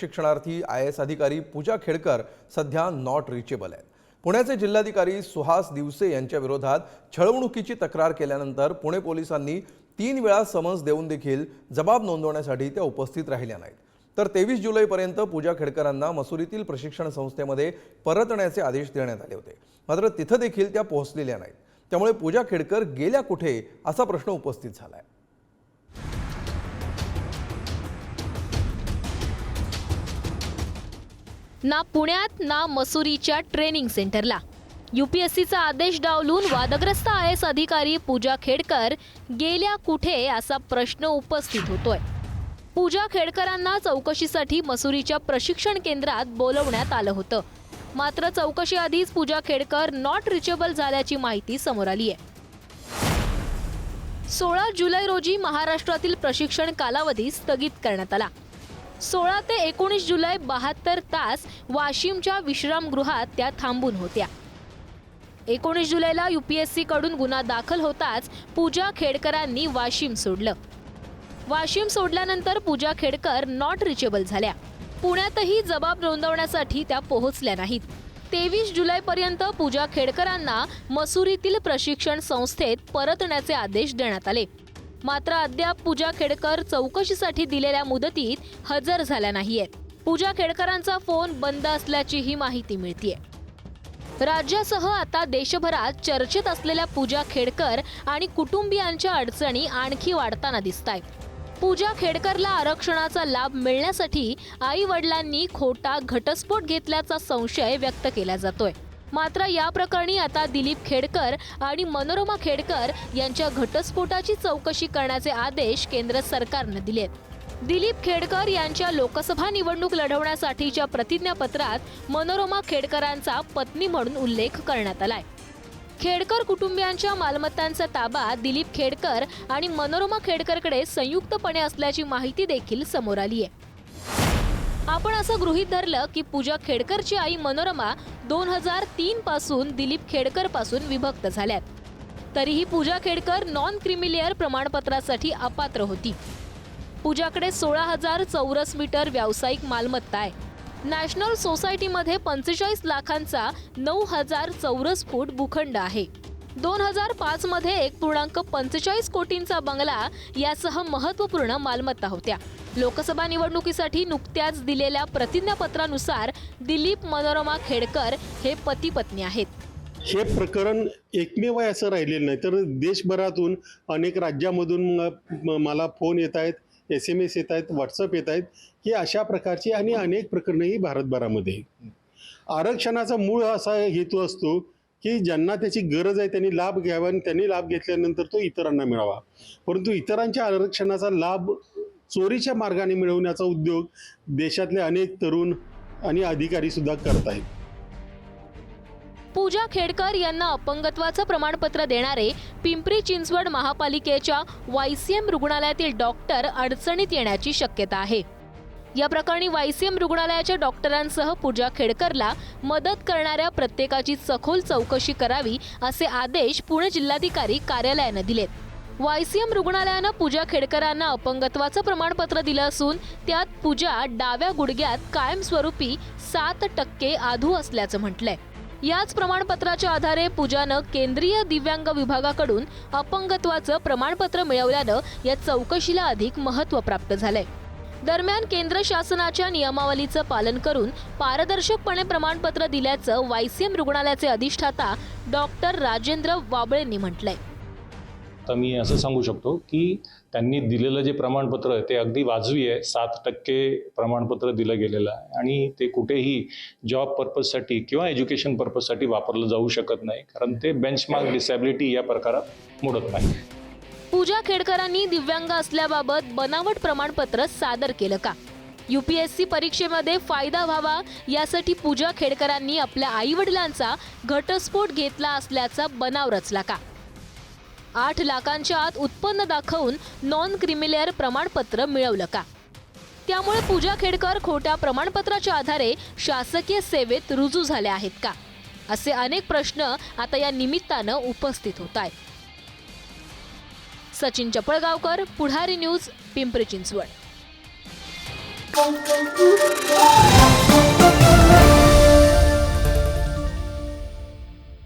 शिक्षणार्थी I S अधिकारी पूजा खेडकर सध्या not reachable आहेत. पुण्याचे जिल्हाधिकारी सुहास दिवसे यांच्या विरोधात छळवणुकीची तक्रार केल्यानंतर पुणे पोलिसांनी तीन वेळा समन्स देऊन देखील जबाब नोंदवण्यासाठी त्या उपस्थित राहिल्या नाहीत. तर तेवीस जुलैपर्यंत पूजा खेडकरांना मसुरीतील प्रशिक्षण संस्थेमध्ये परतण्याचे आदेश देण्यात आले होते. मात्र तिथं देखील त्या पोहोचलेल्या नाहीत. त्यामुळे पूजा खेडकर गेल्या कुठे असा प्रश्न उपस्थित झाला आहे ना पुण्यात ना मसुरीच्या ट्रेनिंग सेंटरला. युपीएससीचा आदेश डावलून वादग्रस्त आय एस अधिकारी पूजा खेडकर गेल्या कुठे असा प्रश्न उपस्थित होतोय. पूजा खेडकरांना चौकशीसाठी मसुरीच्या प्रशिक्षण केंद्रात बोलवण्यात आलं होतं. मात्र चौकशी आधीच पूजा खेडकर नॉट रिचेबल झाल्याची माहिती समोर आली आहे सोळा जुलै रोजी महाराष्ट्रातील प्रशिक्षण कालावधी स्थगित करण्यात आला. सोळा ते एकोणीस जुलै बहात्तर तास वाशिमच्या विश्रामगृहात त्या थांबून होत्या. एकोणीस जुलैला युपीएससी कडून गुन्हा दाखल होताच पूजा खेडकरांनी वाशिम सोडलं. वाशिम सोडल्यानंतर पूजा खेडकर नॉट रिचेबल झाल्या. पुण्यातही जबाब नोंदवण्यासाठी त्या पोहोचल्या नाहीत. तेवीस जुलैपर्यंत पूजा खेडकरांना मसुरीतील प्रशिक्षण संस्थेत परतण्याचे आदेश देण्यात आले. मात्र अद्याप पूजा खेडकर चौकशीसाठी दिलेल्या मुदतीत हजर झाल्या नाहीयेत. पूजा खेडकरांचा फोन बंद असल्याचीही माहिती मिळतीये. राज्यासह आता देशभरात चर्चेत असलेल्या पूजा खेडकर आणि कुटुंबियांच्या अडचणी आणखी वाढताना दिसत आहेत पूजा खेडकरला आरक्षणाचा लाभ मिळण्यासाठी आई वडिलांनी खोटा घटस्फोट घेतल्याचा संशय व्यक्त केला जातोय. मात्र या प्रकरणी आता दिलीप खेडकर आणि मनोरमा खेडकर यांच्या घटस्फोटाची चौकशी करण्याचे आदेश केंद्र सरकारनं दिलेत दिलीप खेडकर यांच्या लोकसभा निवडणूक लढवण्यासाठीच्या प्रतिज्ञापत्रात मनोरमा खेडकरांचा पत्नी म्हणून उल्लेख करण्यात आलाय. खेडकर कुटुंबियांच्या मालमत्तांचा ताबा दिलीप खेडकर आणि मनोरमा खेडकरकडे संयुक्तपणे असल्याची माहिती देखील समोर आली आहे. आपण असं गृहीत धरलं की पूजा खेडकरची आई मनोरमा दोन हजार तीन पासून दिलीप खेडकरपासून विभक्त झाल्यात. तरीही पूजा खेडकर नॉन क्रिमिलियर प्रमाणपत्रासाठी अपात्र होती. पूजाकडे सोळा हजार चौरस मीटर व्यावसायिक मालमत्ता आहे. नॅशनल सोसायटीमध्ये पंचेचाळीस लाखांचा नऊ हजार चौरस फूट भूखंड आहे. दोन हजार पाच मध्ये एक पूर्णांक पंचेचाळीस कोटींचा बंगला यासह महत्त्वपूर्ण मालमत्ता होत्या लोकसभा निवडणुकीसाठी नुकत्याच दिलेल्या प्रतिज्ञापत्रानुसार दिलीप मनोरमा खेडकर हे पती पत्नी आहेत हे प्रकरण एकमेव आहे असं राहिलेलं नाही तर देशभरातून अनेक राज्यामधून मला फोन येत आहेत एस एम एस येत आहेत व्हॉट्सअप येत आहेत की अशा प्रकारची आणि अनेक प्रकरणंही भारतभरामध्ये आहेत. आरक्षणाचा मूळ असा हेतू असतो की ज्यांना त्याची गरज आहे त्यांनी लाभ घ्यावा आणि त्यांनी लाभ घेतल्यानंतर तो इतरांना मिळावा. परंतु इतरांच्या आरक्षणाचा लाभ चोरीच्या मार्गाने मिळवण्याचा उद्योग देशातले अनेक तरुण आणि अधिकारी सुद्धा करत आहेत. पूजा खेडकर यांना अपंगत्वाचं प्रमाणपत्र देणारे पिंपरी चिंचवड महापालिकेच्या वायसीएम रुग्णालयातील डॉक्टर अडचणीत येण्याची शक्यता आहे. या प्रकरणी वायसीएम रुग्णालयाच्या डॉक्टरांसह पूजा खेडकरला मदत करणाऱ्या प्रत्येकाची सखोल चौकशी करावी असे आदेश पुणे जिल्हाधिकारी कार्यालयानं दिलेत. वायसीएम रुग्णालयानं पूजा खेडकरांना अपंगत्वाचं प्रमाणपत्र दिलं असून त्यात पूजा डाव्या गुडघ्यात कायमस्वरूपी सात टक्के आधू असल्याचं म्हटलंय. याच प्रमाणपत्राच्या आधारे पूजानं केंद्रीय दिव्यांग विभागाकडून अपंगत्वाचं प्रमाणपत्र मिळवल्यानं या चौकशीला अधिक महत्त्व प्राप्त झालंय. दरम्यान केंद्र शासनाच्या नियमावलीचं पालन करून पारदर्शकपणे प्रमाणपत्र दिल्याचं वायसीएम रुग्णालयाचे अधिष्ठाता डॉक्टर राजेंद्र वाबळेंनी म्हटलंय. तर मी असं सांगू शकतो की त्यांनी दिलेलं जे प्रमाणपत्र आहे ते अगदी वाजवी आहे. सात टक्के प्रमाणपत्र दिलं गेलेलं आहे आणि ते कुठेही जॉब पर्पजसाठी किंवा एज्युकेशन पर्पजसाठी वापरलं जाऊ शकत नाही कारण ते बेंचमार्क डिसॅबिलिटी या प्रकारात मोडत नाही. पूजा खेडकरांनी दिव्यांग असल्याबाबत बनावट प्रमाणपत्र सादर केलं का? युपीएससी परीक्षेमध्ये फायदा व्हावा यासाठी पूजा खेडकरांनी आपल्या आई वडिलांचा घटस्फोट घेतला असल्याचा बनाव रचला का? आठ लाखांच्या आत उत्पन्न दाखवून नॉन क्रिमिलेअर प्रमाणपत्र मिळवलं का? त्यामुळे पूजा खेडकर खोट्या प्रमाणपत्राच्या आधारे शासकीय सेवेत रुजू झाल्या आहेत का? असे अनेक प्रश्न आता या निमित्तानं उपस्थित होत आहेत. सचिन चपळगावकर पुढारी न्यूज पिंपरी चिंचवड.